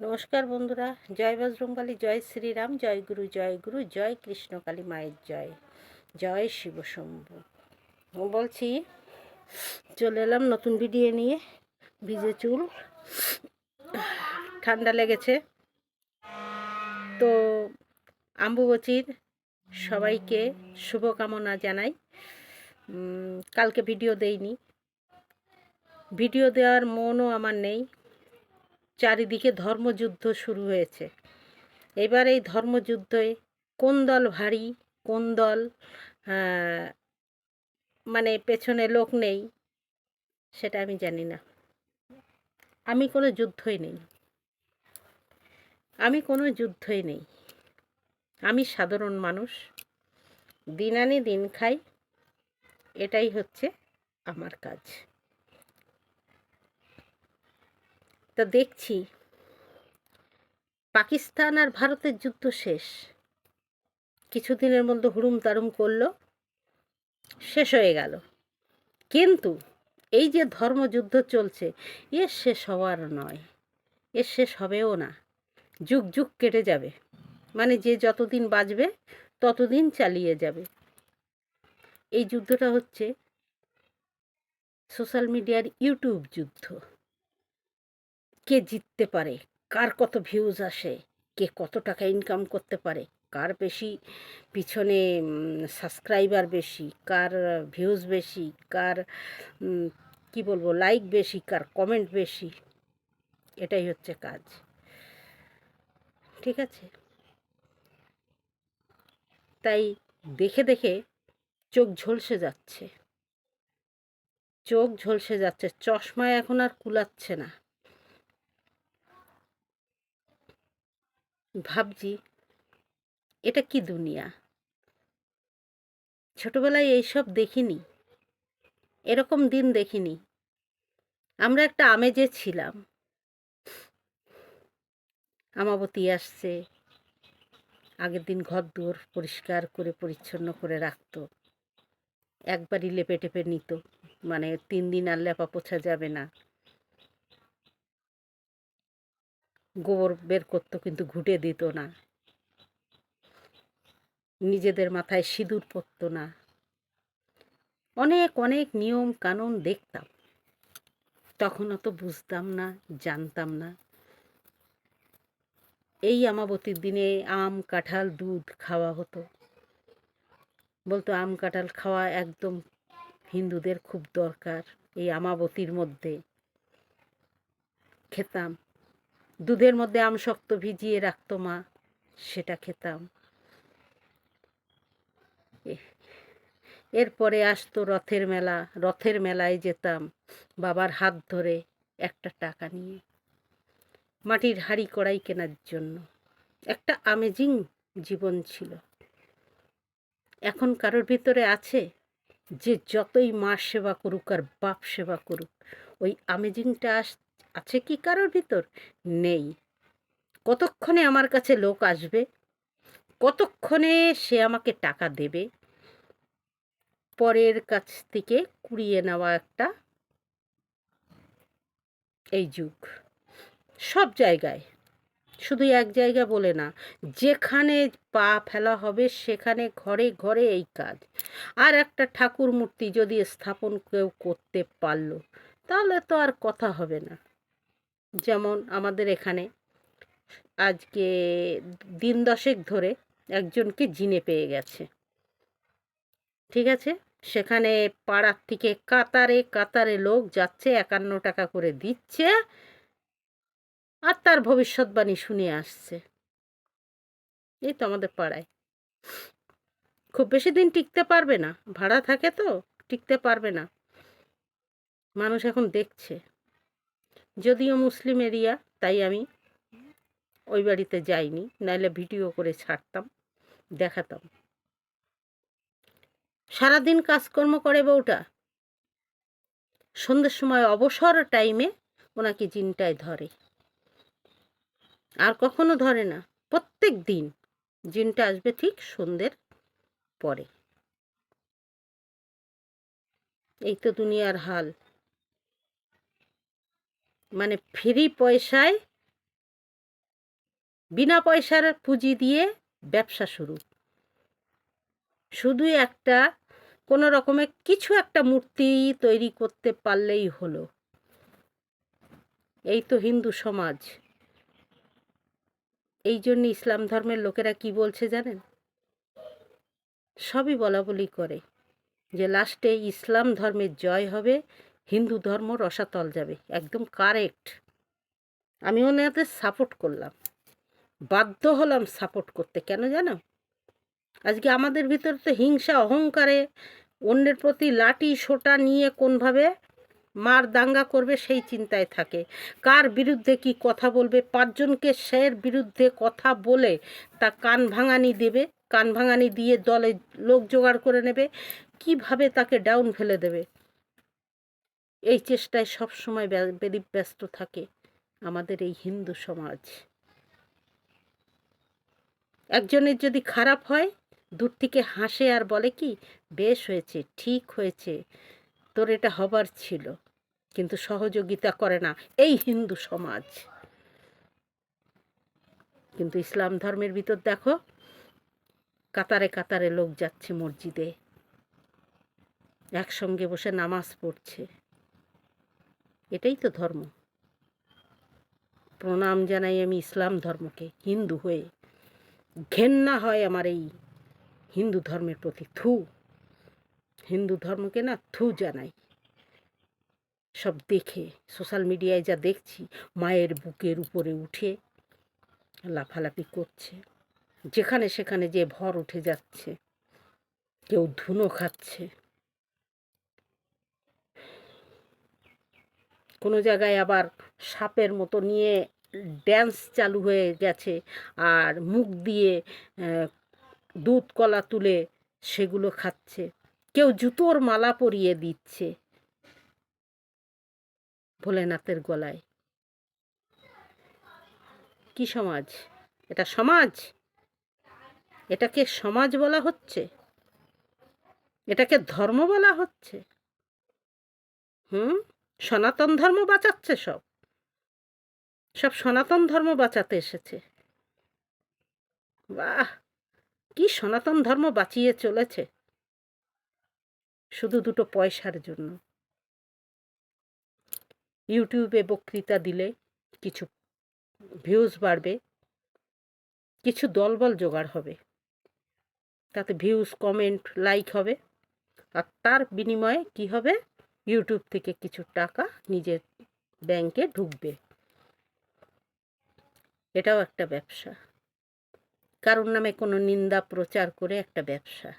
নমস্কার বন্ধুরা, জয় বজরংবলী, জয় শ্রীরাম, জয় গুরু জয় গুরু, জয় কৃষ্ণকালী মায়ের জয় জয় শিব শম্ভু। বলছি, চলে এলাম নতুন ভিডিও নিয়ে, ভিজে চুল, ঠান্ডা লেগেছে। তো আম্বুবচির সবাইকে শুভকামনা জানাই। কালকে ভিডিও দেইনি। ভিডিও দেওয়ার মনও আমার নেই। চারিদিকে ধর্মযুদ্ধ শুরু হয়েছে। এবার এই ধর্মযুদ্ধে কোন দল ভারী, কোন দল মানে পেছনে লোক নেই, সেটা আমি জানি না। আমি কোনো যুদ্ধই নেই। আমি কোনো যুদ্ধই নেই। আমি সাধারণ মানুষ। দিন আনি দিন খাই। এটাই হচ্ছে আমার কাজ। তা দেখছি। পাকিস্তান আর ভারতের যুদ্ধ শেষ। কিছুদিনের মধ্যে হুড়ুম তারুম করল, শেষ হয়ে গেল। কিন্তু এই যে ধর্মযুদ্ধ চলছে এর শেষ হওয়ার নয়। এর শেষ হবেও না। যুগ যুগ কেটে যাবে। মানে যে যতদিন বাঁচবে, ততদিন চালিয়ে যাবে। এই যুদ্ধটা হচ্ছে সোশ্যাল মিডিয়ার ইউটিউব যুদ্ধ। কে জিততে পারে? কার কত ভিউজ আসে? কে কত টাকা ইনকাম করতে পারে? কার বেশি পিছনে সাবস্ক্রাইবার বেশি? কার ভিউজ বেশি? কার কি বলব লাইক বেশি? কার কমেন্ট বেশি? এটাই হচ্ছে কাজ। ঠিক আছে? তাই দেখে দেখে চোখ ঝলসে যাচ্ছে। চোখ ঝলসে যাচ্ছে। চশমায় এখন আর কুলাচ্ছে না। ভাবছি, এটা কি দুনিয়া? ছোটবেলায় এইসব দেখিনি। এরকম দিন দেখিনি। আমরা একটা আমেজে ছিলাম। আমাবতী আসছে। আগের দিন ঘর দুয়ার পরিষ্কার করে, পরিচ্ছন্ন করে রাখতো। একবারই লেপে টেপে নিত। মানে তিন দিন আর লেপা পোছা যাবে না। গোবর বের করতো কিন্তু ঘুটে দিত না। নিজেদের মাথায় সিঁদুর পরতো না। অনেক অনেক নিয়ম কানুন দেখতাম। তখন অত বুঝতাম না, জানতাম না। এই আমাবতীর দিনে আম, কাঁঠাল, দুধ খাওয়া হতো। বলতো আম, কাঁঠাল খাওয়া একদম হিন্দুদের খুব দরকার এই আমাবতীর মধ্যে। খেতাম। দুধের মধ্যে আম শক্ত ভিজিয়ে রাখতো মা, সেটা খেতাম। এরপরে আসতো রথের মেলা, রথের মেলায় যেতাম বাবার হাত ধরে একটা টাকা নিয়ে। মাটির হাঁড়ি কড়াই কেনার জন্য। একটা আমেজিং জীবন ছিল। এখন কারোর ভিতরে আছে যে যতই মা সেবা করুক আর বাপ সেবা করুক, ওই আমেজিংটা আস আছে কি কারোর ভিতর? নেই। কতক্ষণে আমার কাছে লোক আসবে? কতক্ষণে সে আমাকে টাকা দেবে? পরের কাছ থেকে কুড়িয়ে নেওয়া একটা এই যুগ। সব জায়গায়। শুধু এক জায়গা বলে না, যেখানে পা ফেলা হবে সেখানে ঘরে ঘরে এই কাজ। আর একটা ঠাকুর মূর্তি যদি স্থাপন কেউ করতে পারল, তাহলে তো আর কথা হবে না। যেমন আমাদের এখানে আজকে দিন দশেক ধরে একজনকে জিনে পেয়ে গেছে। ঠিক আছে? সেখানে পাড়ার থেকে কাতারে কাতারে লোক যাচ্ছে, একান্ন টাকা করে দিচ্ছে আর তার ভবিষ্যৎবাণী শুনে আসছে। এই তো আমাদের পাড়ায়। খুব বেশি দিন টিকতে পারবে না। ভাড়া থাকে তো, টিকতে পারবে না। মানুষ এখন দেখছে। যদিও মুসলিম এরিয়া তাই আমি ওই বাড়িতে যাইনি, নাইলে ভিডিও করে ছাড়তাম, দেখাতাম। সারাদিন কাজকর্ম করে বউটা? সন্ধ্যের সময় অবসর টাইমে ওনাকে জিনটায় ধরে। আর কখনো ধরে না, প্রত্যেক দিন জিনটা আসবে ঠিক সন্ধ্যের পরে। এই তো দুনিয়ার হাল। মানে ফ্রি পয়সায় বিনা পয়সার পুঁজি দিয়ে ব্যবসা শুরু। শুধু একটা কোনো রকমের কিছু একটা মূর্তি তৈরি করতে পারলেই হলো। এই তো হিন্দু সমাজ। এই জন্য ইসলাম ধর্মের লোকেরা কি বলছে জানেন? সবই বলা বলি করে যে লাস্টে ইসলাম ধর্মের জয় হবে হিন্দু ধর্ম রসাতল যাবে, একদম কারেক্ট আমি ওনাদের সাপোর্ট করলাম। বাধ্য হলাম সাপোর্ট করতে, কেন জানো? আজকে আমাদের ভিতরে তো হিংসা, অহংকারে অন্যের প্রতি লাঠি, সোটা নিয়ে কোনভাবে মার দাঙ্গা করবে সেই চিন্তায় থাকে। কার বিরুদ্ধে কি কথা বলবে, পাঁচজনকে সের বিরুদ্ধে কথা বলে তা কান ভাঙানি দেবে, কান ভাঙানি দিয়ে দলে লোক জোগাড় করে নেবে, কীভাবে তাকে ডাউন ফেলে দেবে? এই চেষ্টায় সবসময় ব্যস্ত থাকে আমাদের এই হিন্দু সমাজ। একজনের যদি খারাপ হয়, দূর থেকে হাসে আর বলে কি, বেশ হয়েছে, ঠিক হয়েছে, তোর এটা হবার ছিল। কিন্তু সহযোগিতা করে না এই হিন্দু সমাজ। কিন্তু ইসলাম ধর্মের ভিতর দেখো, কাতারে কাতারে লোক যাচ্ছে মসজিদে। একসঙ্গে বসে নামাজ পড়ছে। এটাই তো ধর্ম। প্রণাম জানাই আমি ইসলাম ধর্মকে, হিন্দু হয়ে। ঘেন্না হয় আমার এই হিন্দু ধর্মের প্রতি থু। হিন্দু ধর্মকে না থু জানাই। সব দেখে, সোশ্যাল মিডিয়ায় যা দেখছি, মায়ের বুকের উপরে উঠে, লাফালাফি করছে। যেখানে সেখানে যে ভর উঠে যাচ্ছে, কেউ ধুনো খাচ্ছে। কোনো জায়গায় আবার সাপের মতো নিয়ে ড্যান্স চালু হয়ে গেছে আর মুখ দিয়ে দুধ কলা তুলে সেগুলো খাচ্ছে। কেউ জুতোর মালা পরিয়ে দিচ্ছে ভোলেনাথের গলায়। কি সমাজ? এটা সমাজ? এটাকে সমাজ বলা হচ্ছে? এটাকে ধর্ম বলা হচ্ছে? হুম? সনাতন ধর্ম বাঁচাচ্ছে সব। সব সনাতন ধর্ম বাঁচাতে এসেছে। বাহ! কি সনাতন ধর্ম বাঁচিয়ে চলেছে। শুধু দুটো পয়সার জন্য। ইউটিউবে বক্তৃতা দিলে কিছু ভিউজ বাড়বে, কিছু দলবল জোগাড় হবে। তাতে ভিউজ কমেন্ট লাইক হবে। আর তার বিনিময়ে কি হবে? ইউটিউব থেকে কিছু টাকা নিজের ব্যাংকে ঢুকবে। এটাও একটা ব্যবসা। কারোর নামে কোনো নিন্দা, প্রচার করে একটা ব্যবসা।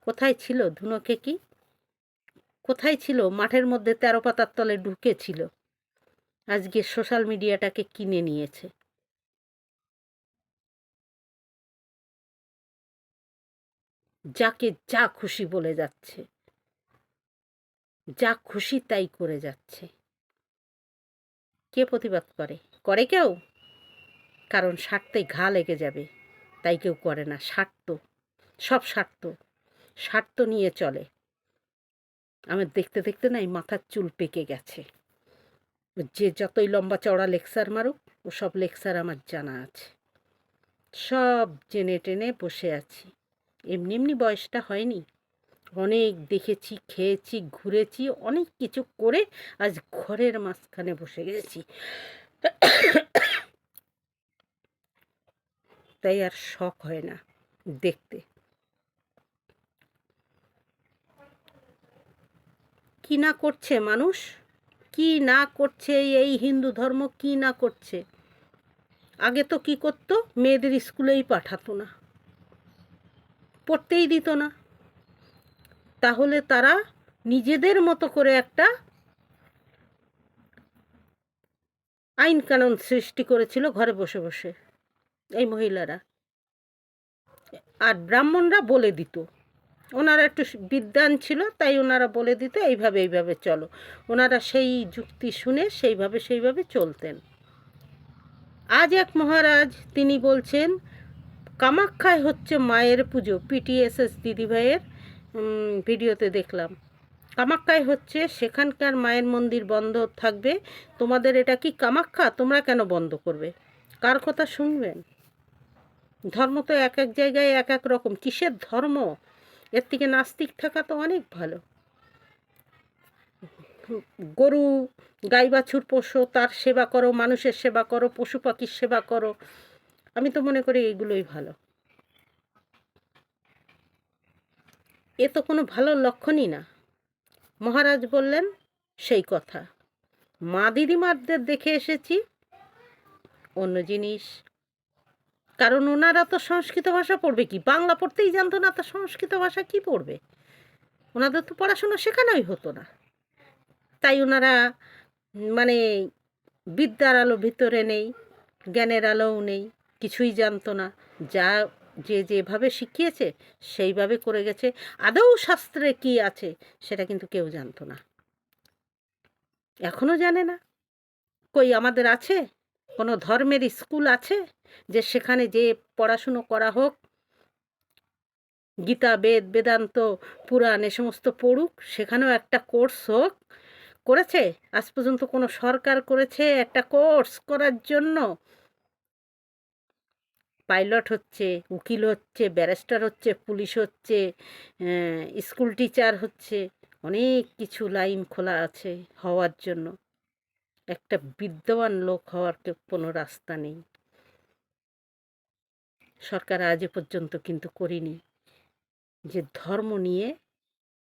কোথায় ছিল ধুনোকে কি? কোথায় ছিল? মাঠের মধ্যে তেরো পাতার তলে ঢুকেছিল। আজকে সোশ্যাল মিডিয়াটাকে কিনে নিয়েছে। যাকে যা খুশি বলে যাচ্ছে। যা খুশি তাই করে যাচ্ছে। কে প্রতিবাদ করে? করে কেউ? কারণ স্বার্থে ঘা লেগে যাবে। তাই কেউ করে না, স্বার্থ। সব স্বার্থ। স্বার্থ নিয়ে চলে। আমার দেখতে দেখতে নাই মাথার চুল পেকে গেছে। যে যতই লম্বা চওড়া লেকচার মারুক ও সব লেকচার আমার জানা আছে। সব জেনে টেনে বসে আছি। এমনি এমনি বয়সটা হয়নি। অনেক দেখেছি, খেয়েছি, ঘুরেছি, অনেক কিছু করে আজ ঘরের মাঝখানে বসে গেছি। তাই আর শখ হয় না দেখতে। কি না করছে মানুষ? কি না করছে এই হিন্দু ধর্ম? কি না করছে? আগে তো কি করতো? মেয়েদের স্কুলেই পাঠাতো না। পড়তেই দিত না। তাহলে তারা নিজেদের মতো করে একটা আইন কানুন সৃষ্টি করেছিল ঘরে বসে বসে, এই মহিলারা। আর ব্রাহ্মণরা বলে দিত। ওনারা একটু বিদ্যান ছিল, তাই ওনারা বলে দিত, এইভাবে এইভাবে চলো। ওনারা সেই যুক্তি শুনে সেইভাবে সেইভাবে চলতেন। আজ এক মহারাজ, তিনি বলছেন কামাখ্যায় হচ্ছে মায়ের পুজো পিটিএসএস দিদিভাইয়ের ভিডিওতে দেখলাম। কামাক্কায় হচ্ছে সেখানকার মায়ের মন্দির বন্ধ থাকবে। তোমাদের এটা কি কামাক্কা তোমরা কেন বন্ধ করবে? কার কথা শুনবেন? ধর্ম তো এক এক জায়গায় এক এক রকম। কিসের ধর্ম? এর থেকে নাস্তিক থাকা তো অনেক ভালো। গরু গাই বাছুর পোষো তার সেবা করো, মানুষের সেবা করো, পশু পাখির সেবা করো। আমি তো মনে করি এইগুলোই ভালো। এ তো কোনো ভালো লক্ষণই না। মহারাজ বললেন, সেই কথা। মা দিদিমারদের দেখে এসেছি। অন্য জিনিস, কারণ ওনারা তো সংস্কৃত ভাষা পড়বে কি? বাংলা পড়তেই জানতো না, তো সংস্কৃত ভাষা কি পড়বে? ওনাদের তো পড়াশোনা শেখানোই হতো না। তাই ওনারা মানে বিদ্যার আলো ভিতরে নেই, জ্ঞানের আলোও নেই। কিছুই জানতো না। যা যে যেভাবে শিখিয়েছে, সেইভাবে করে গেছে। আদৌ শাস্ত্রে কি আছে, সেটা কিন্তু কেউ জানতো না। এখনও জানে না। কই আমাদের আছে? কোনো ধর্মের স্কুল আছে? যে সেখানে যে পড়াশুনো করা হোক, গীতা, বেদ, বেদান্ত, পুরাণ, এ সমস্ত পড়ুক, সেখানেও একটা কোর্স হোক। করেছে? আজ পর্যন্ত কোনো সরকার করেছে একটা কোর্স করার জন্য? পাইলট হচ্ছে, উকিল হচ্ছে, ব্যারিস্টার হচ্ছে, পুলিশ হচ্ছে স্কুল টিচার হচ্ছে, অনেক কিছু লাইন খোলা আছে হওয়ার জন্য। একটা বিদ্যমান লোক হওয়ার কোনো রাস্তা নেই। সরকার আজ পর্যন্ত কিন্তু করিনি যে ধর্ম নিয়ে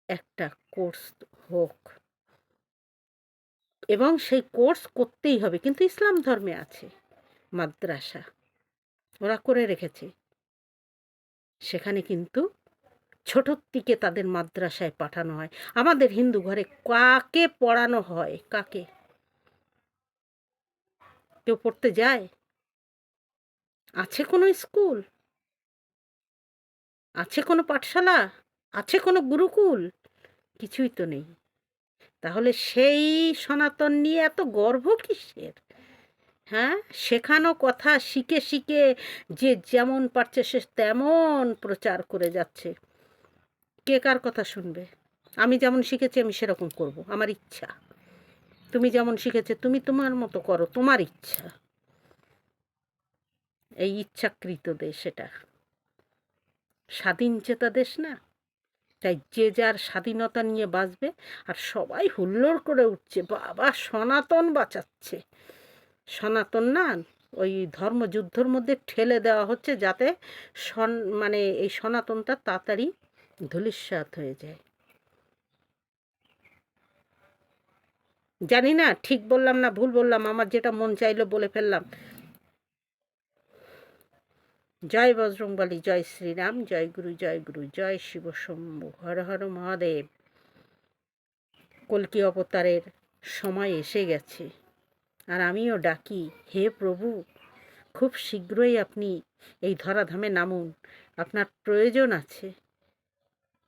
একটা কোর্স হোক। এবং সেই কোর্স করতেই হবে, কিন্তু ইসলাম ধর্মে আছে মাদ্রাসা। ওরা করে রেখেছে। সেখানে কিন্তু ছোটোর থেকে তাদের মাদ্রাসায় পাঠানো হয়। আমাদের হিন্দু ঘরে কাকে পড়ানো হয়? কাকে? কেউ পড়তে যায়? আছে কোনো স্কুল? আছে কোনো পাঠশালা? আছে কোনো গুরুকুল? কিছুই তো নেই। তাহলে সেই সনাতন নিয়ে এত গর্ব কিসের? হ্যাঁ? শেখানো কথা শিখে শিখে যে যেমন পারছে সে তেমন প্রচার করে যাচ্ছে। কে কার কথা শুনবে? আমি যেমন শিখেছি আমি সেরকম করব, আমার ইচ্ছা। তুমি যেমন শিখেছে তুমি তোমার মতো করো, তোমার ইচ্ছা। এই ইচ্ছাকৃত দেশ এটা। স্বাধীন চেতা দেশ না? তাই যে যার স্বাধীনতা নিয়ে বাঁচবে আর সবাই হুল্লোড় করে উঠছে, বাবা সনাতন বাঁচাচ্ছে। সনাতন না, ওই ধর্মযুদ্ধর মধ্যে ঠেলে দেওয়া হচ্ছে যাতে সন মানে এই সনাতনটা তাড়াতাড়ি ধূলিসাৎ হয়ে যায়। জানি না, ঠিক বললাম না, ভুল বললাম, আমার যেটা মন চাইলো বলে ফেললাম। জয় বজরংবলী, জয় শ্রীরাম, জয় গুরু জয় গুরু, জয় শিব শম্ভু, হর হর মহাদেব। কলকি অবতারের সময় এসে গেছে। আর আমিও ডাকি, হে প্রভু, খুব শীঘ্রই আপনি এই ধরাধামে নামুন। আপনার প্রয়োজন আছে।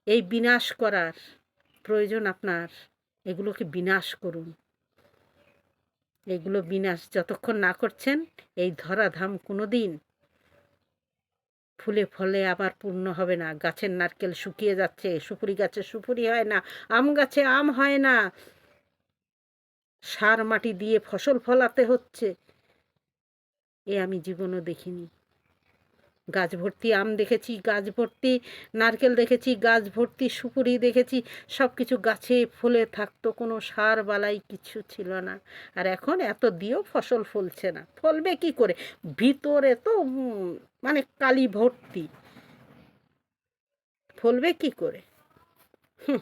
এই বিনাশ করার প্রয়োজন আপনার। এগুলোকে বিনাশ করুন। এগুলো বিনাশ যতক্ষণ না করছেন, এই ধরাধাম কোনো দিন ফুলে ফলে আবার পূর্ণ হবে না। গাছের নারকেল শুকিয়ে যাচ্ছে, সুপুরি গাছে সুপুরি হয় না, আম গাছে আম হয় না। সার মাটি দিয়ে ফসল ফলাতে হচ্ছে। এ আমি জীবনও দেখিনি। গাছ ভর্তি আম দেখেছি, গাছ ভর্তি নারকেল দেখেছি, গাছ ভর্তি সুপুরি দেখেছি সব কিছু গাছে ফুলে থাকতো, কোনো সার বালাই কিছু ছিল না। আর এখন এত দিয়েও ফসল ফলছে না। ফলবে কি করে? ভিতরে তো মানে কালি ভর্তি। ফলবে কি করে? হুম।